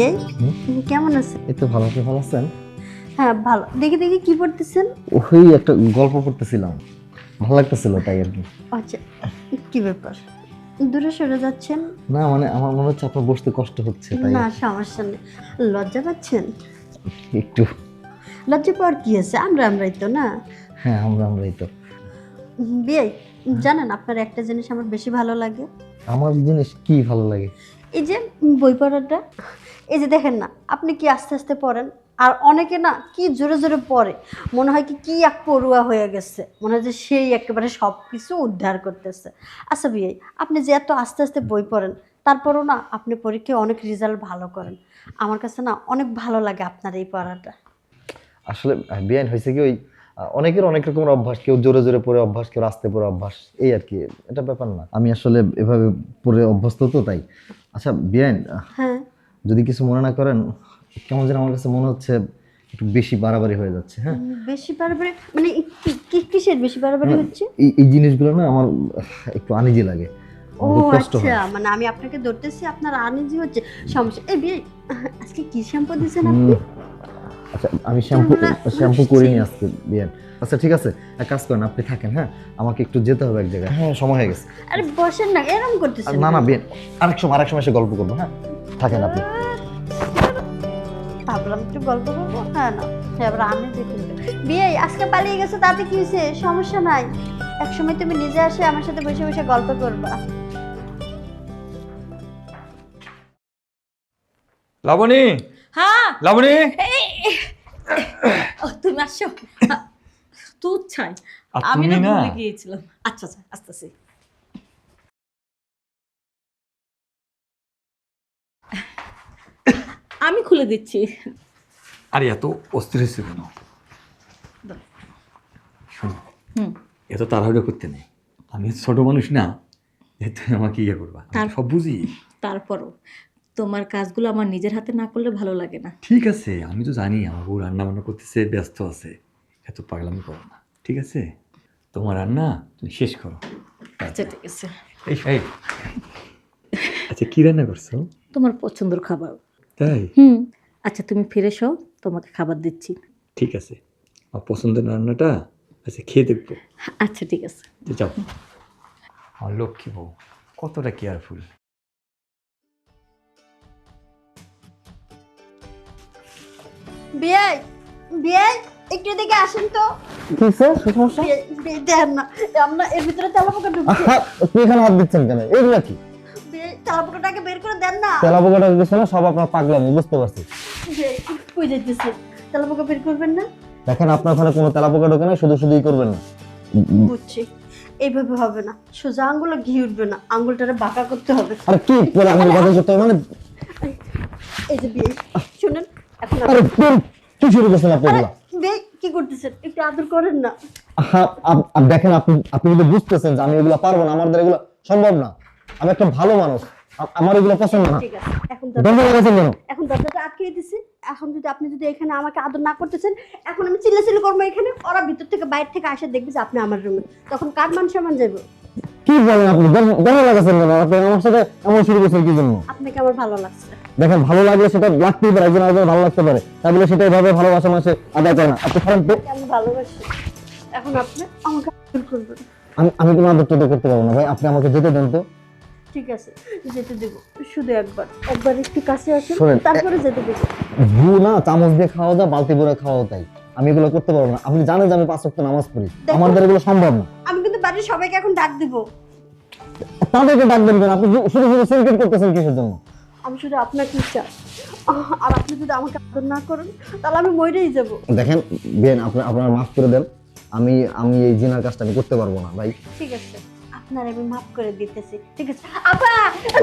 বিয়ে কেমন আছে এই তো ভালো আপনি ভালো আছেন? হ্যাঁ ভালো। দেখি দেখি কি পড়তেছেন? ওই একটা গল্প পড়তেছিলাম। ভালো লাগতেছিল তাই আর কি। আচ্ছা কি ব্যাপার? দূরে সরে যাচ্ছেন? না মানে আমার মনে হচ্ছে আপনার বসতে কষ্ট হচ্ছে তাই না সমস্যা নেই। লজ্জা পাচ্ছেন? একটু। লজ্জা পাওয়ার কি আছে? আমরা আমরাই তো না? হ্যাঁ আমরা আমরাই তো। বিয়ে জানেন আপনার একটা জিনিস আমার বেশি ভালো লাগে। আমার জিনিস কি ভালো লাগে? এই যে বই পড়াটা। এই যে দেখেন না আপনি কি আস্তে আস্তে পড়েন? আর অনেকে না কি জোরে জোরে পড়ে মনে হয় কি কি এক পড়ুয়া হয়ে গেছে মনে হয় যে সেই একেবারে সব কিছু উদ্ধার করতেছে। আচ্ছা বিয়ে আপনি যে এত আস্তে আস্তে বই পড়েন তারপরও না আপনি পরীক্ষায় অনেক রেজাল্ট ভালো করেন। আমার কাছে না অনেক ভালো লাগে আপনার এই পড়াটা। আসলে বিয়ান হয়েছে কি ওই অনেকের অনেক রকমের অভ্যাস কেউ জোরে জোরে পড়ে অভ্যাস কেউ আস্তে পড়ে অভ্যাস এই আর কি এটা ব্যাপার না। আমি আসলে এভাবে পড়ে অভ্যস্ত তো তাই। আচ্ছা বিয়ান হ্যাঁ। যদি কিছু মনে না করেন কেমন যেন আমার কাছে মনে হচ্ছে একটু বেশি বাড়াবাড়ি হয়ে যাচ্ছে হ্যাঁ? বেশি বাড়াবাড়ি মানে কি- কি- কিসের বেশি বাড়াবাড়ি হচ্ছে? এই জিনিসগুলো না আমার একটু আনিজি লাগে। ও আচ্ছা মানে আমি আপনাকে ধরতেছি আপনার আনিজি হচ্ছে সমস্যা। এই বিয়ে আজকে কি শ্যাম্পু দিয়েছেন আপনি? আচ্ছা আমি শ্যাম্পু শ্যাম্পু করিনি আজকে বিয়ান আচ্ছা ঠিক আছে এক কাজ করেন আপনি থাকেন হ্যাঁ? আমাকে একটু যেতে হবে এক জায়গায়। হ্যাঁ সময় হয়ে গেছে। আরে বসেন না এরকম করতেছেন না না? বিয়ান আরেক সময় আরেক সময় এসে গল্প করব হ্যাঁ? থাকেন আপনি। ভাবলাম একটু গল্প করব। হ্যাঁ না এবার আমি দেখে বিয়ে আজকে পালিয়ে গেছে তাতে কি হয়েছে? সমস্যা নাই। এক সময় তুমি নিজে আসে আমার সাথে বসে বসে গল্প করবা। লাবণী? হ্যাঁ? লাবণী? ও তুমি আসছো তুই ছাই আমি না? ভুলে গিয়েছিলাম। আচ্ছা আচ্ছা আসতেছি। আমি খুলে দিচ্ছি। আরে এত অস্থির হয়েছে কেন? শোনো হুম। এত তাড়াহুড়ো করতে নেই। আমি ছোট মানুষ না তুমি আমাকে ইয়ে করবা। সব বুঝি। তারপরও তোমার কাজগুলো আমার নিজের হাতে না করলে ভালো লাগে না। ঠিক আছে আমি তো জানি আমার বউ রান্না বান্না করতেছে ব্যস্ত আছে। এত পাগলামি করো না ঠিক আছে? তোমার রান্না তুমি শেষ করো। আচ্ছা ঠিক আছে। এই এই। আচ্ছা কি রান্না করছ? তোমার পছন্দের খাবার। তাই? হুম। আচ্ছা তুমি ফিরে এসো তোমাকে খাবার দিচ্ছি। ঠিক আছে। আমার পছন্দের রান্নাটা আচ্ছা খেয়ে দেখব। আচ্ছা ঠিক আছে। যাও। আমার লক্ষ্মী বউ কতটা কেয়ারফুল। বিয়াই বিয়াই একটু এদিকে আসেন তো। কি স্যার সমস্যা? বিয়ে না। আমরা এর ভিতরে তেলাপোকা ঢুকছে। আপনি এখানে হাত দিচ্ছেন কেন? এগুলো কি? তেলাপোকাটাকে বের করে দেন না। গেছে না সব আপনার পাগলামি বুঝতে পারছি। কই যাইতেছে? তেলাপোকা বের করবেন না? দেখেন আপনার কোনো ঢোকে না শুধু শুধুই করবেন না। বুঝছি। এইভাবে হবে না। সোজা আঙ্গুলে ঘি উঠবে না। আঙ্গুলটারে বাঁকা করতে হবে। আরে কি করে আমি কথা করতে হবে মানে? এই যে বিয়ে শুনেন এখন আরে কি শুরু করছেন আপনি এগুলা? কি করতেছেন? একটু আদর করেন না। দেখেন আপনি আপনি বুঝতেছেন যে আমি এগুলো পারব না আমার দ্বারা এগুলো সম্ভব না। আমি একটা ভালো মানুষ। আমার এগুলো পছন্দ না। ঠিক আছে এখন এখন দরজাটা আটকে দিছি। এখন যদি আপনি যদি এখানে আমাকে আদর না করতেছেন এখন আমি চিল্লাচিল্লি করব এখানে। ওরা ভিতর থেকে বাইরে থেকে আসে দেখবে যে আপনি আমার রুমে। তখন কার মান সম্মান যাবে কি বলেন আপনি? লাগাচ্ছেন কেন? আপনি আমার সাথে এমন শুরু করছেন কি জন্য? আপনাকে আমার ভালো লাগছে। দেখেন ভালো লাগলে সেটা লাগতেই পারে একজন আরেকজন ভালো লাগতে পারে। তাই বলে সেটা এভাবে ভালোবাসা মানুষে আদায় করে না। আপনি খারাপ তো আমি ভালোবাসি। এখন আপনি আমাকে করবেন। আমি আমি কোনো আদর করতে পারব না ভাই। আপনি আমাকে যেতে দেন তো। ঠিক আছে যেতে দেবো। শুধু একবার একবার একটু কাছে আসুন তারপরে যেতে দেবো। ভু না চামচ দিয়ে খাওয়া দাও বালতি ভরে খাওয়াও তাই। আমি এগুলো করতে পারব না। আপনি জানেন যে আমি পাঁচ ওয়াক্ত নামাজ পড়ি। আমার দ্বারা এগুলো সম্ভব না। আমি কিন্তু বাড়ির সবাইকে এখন ডাক দিব। তাদেরকে ডাকবেন কেন? আপনি শুধু শুধু সিনক্রেট করতেছেন কিসের জন্য? আমি শুধু আপনাকে চাই আহ, আর আপনি যদি আমাকে আদর না করেন তাহলে আমি মরেই যাব। দেখেন বেন আপনি আপনার মাফ করে দেন। আমি আমি এই জিনার কাজটা আমি করতে পারব না ভাই। ঠিক আছে। আপনার আমি মাফ করে দিতেছি। ঠিক আছে? আপা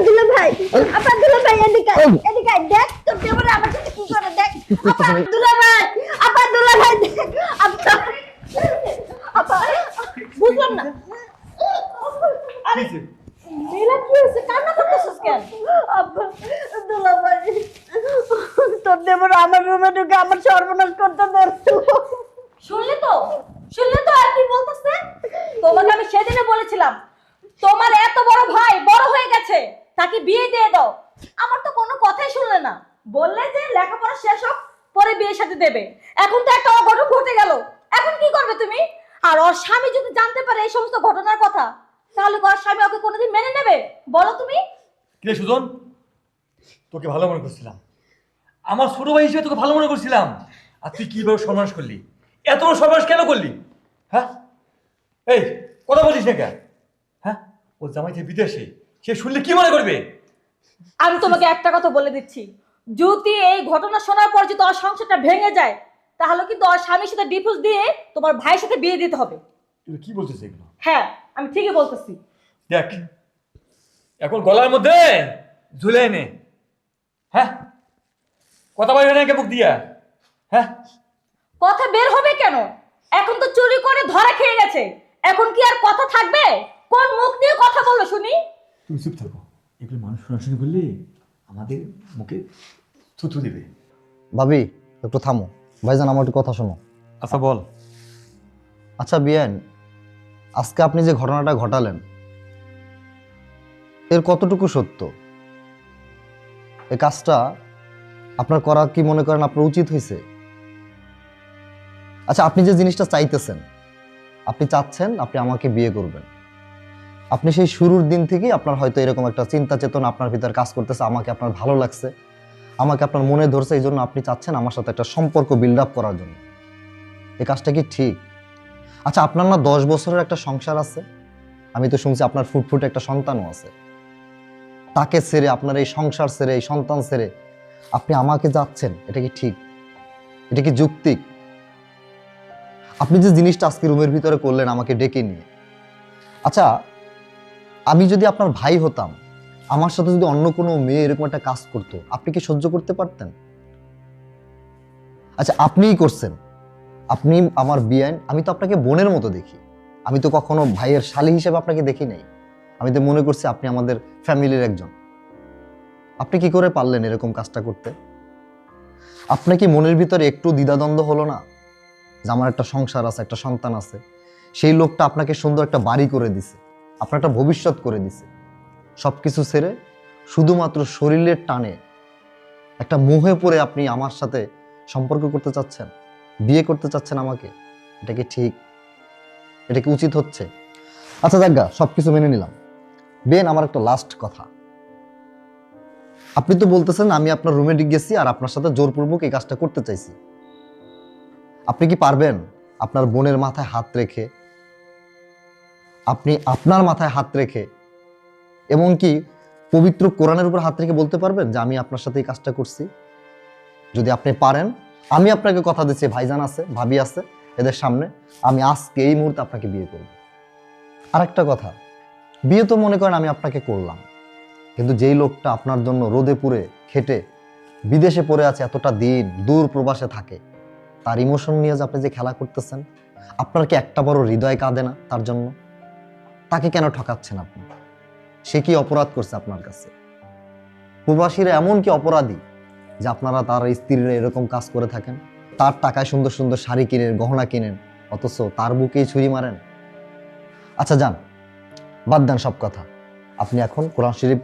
দুলা ভাই আপা দুলা ভাই এদিকে এদিকে দেখ তোর দেবরে আমার সাথে কি করে দেখ। আপা দুলা ভাই আপা দুলা ভাই দেখ। আপা আপা বুঝলাম না। আরে বেলা কি হয়েছে? কান্না করতেছিস কেন? আপা দুলা ভাই তোর দেবরে আমার রুমে ঢুকে আমার সর্বনাশ করতে ধরতো শুনলে তো শুনলে তো আর কি বলতেছে তোমাকে আমি সেদিনে বলেছিলাম তোমার বড় ভাই, বড় হয়ে গেছে, তাকে বিয়ে দিয়ে দাও। আমার তো কোনো কথাই শুনলে না। বললে যে লেখাপড়া শেষ হোক, পরে বিয়ের সাথে দেবে। এখন তো একটা অঘটন ঘটে গেল। এখন কি করবে তুমি? আর ওর স্বামী যদি জানতে পারে এই সমস্ত ঘটনার কথা, তাহলে কি ওর স্বামী ওকে কোনোদিন মেনে নেবে? বলো তুমি। কিরে সুজন, তোকে ভালো মনে করছিলাম। আমার ছোট ভাই হিসেবে তোকে ভালো মনে করছিলাম। আর তুই কীভাবে সর্বনাশ করলি? এত সর্বনাশ কেন করলি? হ্যাঁ? এই, কথা বলিস না ও জামাই যে বিদেশে সে শুনলে কি মনে করবে? আমি তোমাকে একটা কথা বলে দিচ্ছি। যদি এই ঘটনা শোনার পর যদি ওর সংসারটা ভেঙে যায় তাহলে কিন্তু ওর স্বামীর সাথে ডিভোর্স দিয়ে তোমার ভাইয়ের সাথে বিয়ে দিতে হবে। তুই কি বলছিস এগুলো? হ্যাঁ আমি ঠিকই বলতেছি। দেখ এখন গলার মধ্যে ঝুলে নে। হ্যাঁ? কথা বলবে না মুখ দিয়া। হ্যাঁ? কথা বের হবে কেন? এখন তো চুরি করে ধরা খেয়ে গেছে। এখন কি আর কথা থাকবে? কোন মুখ দিয়ে কথা বলল শুনি? তুমি চুপ থাকো। এগুলো মানুষ শোনাশুনি করলে আমাদের মুখে থুথু দিবে। ভাবি একটু থামো। ভাইজান আমার একটু কথা শোনো। আচ্ছা বল। আচ্ছা বিয়ান আজকে আপনি যে ঘটনাটা ঘটালেন এর কতটুকু সত্য? এই কাজটা আপনার করা কি মনে করেন আপনার উচিত হয়েছে? আচ্ছা আপনি যে জিনিসটা চাইতেছেন আপনি চাচ্ছেন আপনি আমাকে বিয়ে করবেন। আপনি সেই শুরুর দিন থেকেই আপনার হয়তো এরকম একটা চিন্তা চেতনা আপনার ভিতর কাজ করতেছে, আমাকে আপনার ভালো লাগছে, আমাকে আপনার মনে ধরছে, এই জন্য আপনি চাচ্ছেন আমার সাথে একটা সম্পর্ক বিল্ড আপ করার জন্য। এই কাজটা কি ঠিক? আচ্ছা আপনার না দশ বছরের একটা সংসার আছে? আমি তো শুনছি আপনার ফুটফুট একটা সন্তানও আছে। তাকে ছেড়ে, আপনার এই সংসার ছেড়ে, এই সন্তান ছেড়ে আপনি আমাকে যাচ্ছেন, এটা কি ঠিক? এটা কি যুক্তিক আপনি যে জিনিসটা আজকে রুমের ভিতরে করলেন, আমাকে ডেকে নিয়ে। আচ্ছা আমি যদি আপনার ভাই হতাম, আমার সাথে যদি অন্য কোনো মেয়ে এরকম একটা কাজ করতো, আপনি কি সহ্য করতে পারতেন? আচ্ছা আপনিই করছেন। আপনি আমার বিয়ান, আমি তো আপনাকে বোনের মতো দেখি। আমি তো কখনো ভাইয়ের শালী হিসেবে আপনাকে দেখি নাই। আমি তো মনে করছি আপনি আমাদের ফ্যামিলির একজন। আপনি কি করে পারলেন এরকম কাজটা করতে? আপনার কি মনের ভিতরে একটু দ্বিধাদ্বন্দ্ব হলো না? যে আমার একটা সংসার আছে, একটা সন্তান আছে। সেই লোকটা আপনাকে সুন্দর একটা বাড়ি করে দিছে। আপনার একটা ভবিষ্যৎ করে দিছে। সব কিছু ছেড়ে শুধুমাত্র শরীরের টানে একটা মোহে পড়ে আপনি আমার সাথে সম্পর্ক করতে চাচ্ছেন, বিয়ে করতে চাচ্ছেন আমাকে, এটা কি ঠিক? এটা কি উচিত হচ্ছে? আচ্ছা দেখা সব কিছু মেনে নিলাম। বেন আমার একটা লাস্ট কথা। আপনি তো বলতেছেন আমি আপনার রুমে গেছি আর আপনার সাথে জোরপূর্বক এই কাজটা করতে চাইছি। আপনি কি পারবেন আপনার বোনের মাথায় হাত রেখে আপনি আপনার মাথায় হাত রেখে এমনকি পবিত্র কোরআনের উপর হাত রেখে বলতে পারবেন যে আমি আপনার সাথে এই কাজটা করছি। যদি আপনি পারেন, আমি আপনাকে কথা দিচ্ছি, ভাইজান আছে, ভাবি আছে, এদের সামনে। আমি আজকে এই মুহূর্তে আপনাকে বিয়ে করব। আরেকটা কথা, বিয়ে তো মনে করেন আমি আপনাকে করলাম। কিন্তু যেই লোকটা আপনার জন্য রোদে পুড়ে, খেটে, বিদেশে পড়ে আছে, এতটা দিন, দূর প্রবাসে থাকে, তার ইমোশন নিয়ে যে আপনি যে খেলা করতেছেন, আপনার কি একটা বড় হৃদয় কাঁদে না তার জন্য? তাকে কেন ঠকাচ্ছেন আপনি? সে কি অপরাধ করছে আপনার কাছে? প্রবাসীরা এমন কি অপরাধী যে আপনারা তার স্ত্রীরা এরকম কাজ করে থাকেন? তার টাকায় সুন্দর সুন্দর শাড়ি কিনেন, গহনা কিনেন, অথচ তার বুকেই ছুরি মারেন? আচ্ছা যান। বাদ দেন সব কথা। আপনি এখন কোরআন শরীফ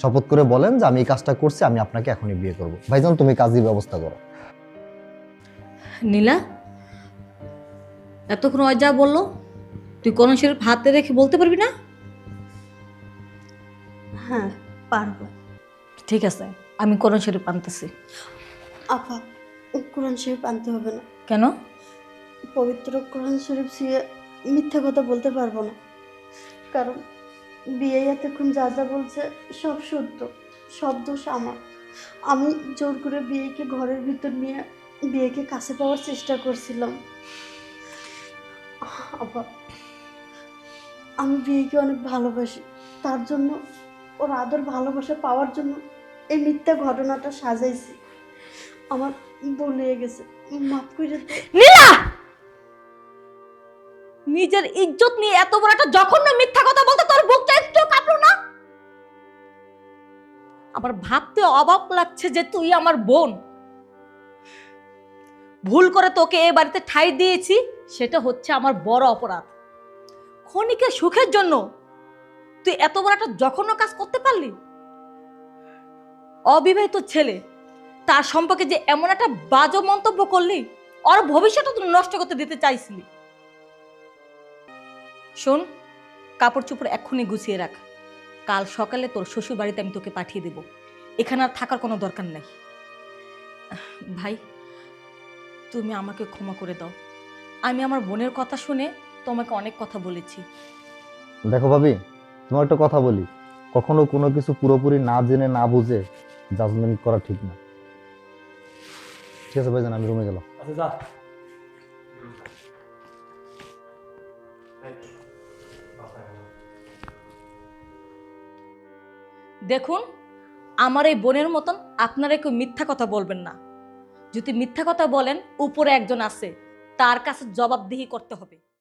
শপথ করে বলেন যে আমি এই কাজটা করছি, আমি আপনাকে এখনই বিয়ে করব। ভাইজান, তুমি কাজের ব্যবস্থা করো। নীলা, এতক্ষণ যা বলল? তুই কোন শরীর হাতে রেখে বলতে পারবি না? হ্যাঁ পারব। ঠিক আছে আমি কোন শরীর আনতেছি। আপা কোরআন শরীফ আনতে হবে না। কেন? পবিত্র কোরআন শরীফ ছুঁয়ে মিথ্যা কথা বলতে পারব না। কারণ বিয়ে এতক্ষণ যা যা বলছে সব সত্য সব দোষ আমার। আমি জোর করে বিয়েকে ঘরের ভিতর নিয়ে বিয়েকে কাছে পাওয়ার চেষ্টা করছিলাম। আবার আমি বিয়েকে অনেক ভালোবাসি। তার জন্য ওর আদর ভালোবাসা পাওয়ার জন্য এই মিথ্যা ঘটনাটা সাজাইছি। আমার ভুল গেছে, মাফ করে নীলা! নিজের ইজ্জত নিয়ে এত বড় একটা জঘন্য মিথ্যা কথা বলতে তোর বুকটা একটু কাঁপলো না? আমার ভাবতে অবাক লাগছে যে তুই আমার বোন। ভুল করে তোকে এ বাড়িতে ঠাই দিয়েছি, সেটা হচ্ছে আমার বড় অপরাধ। ক্ষণিকের সুখের জন্য। তুই এত বড় একটা জঘন্য কাজ করতে পারলি? অবিবাহিত ছেলে, তার সম্পর্কে যে এমন একটা বাজে মন্তব্য করলি, ওর ভবিষ্যৎটা তুই নষ্ট করতে দিতে চাইছিলি। শোন, কাপড় চোপড় এক্ষুনি গুছিয়ে রাখ। কাল সকালে তোর শ্বশুর বাড়িতে আমি তোকে পাঠিয়ে দেব। এখানে আর থাকার কোনো দরকার নাই। ভাই, তুমি আমাকে ক্ষমা করে দাও। আমি আমার বোনের কথা শুনে তোমাকে অনেক কথা বলেছি। দেখো ভাবি তোমার একটা কথা বলি। কখনো কোনো কিছু পুরোপুরি না জেনে না বুঝে জাজমেন্ট করা ঠিক না। ঠিক আছে ভাইজান আমি রুমে গেলাম। আচ্ছা যা। দেখুন আমার এই বোনের মতন আপনারা কেউ মিথ্যা কথা বলবেন না। যদি মিথ্যা কথা বলেন উপরে একজন আছে তার কাছে জবাবদিহি করতে হবে।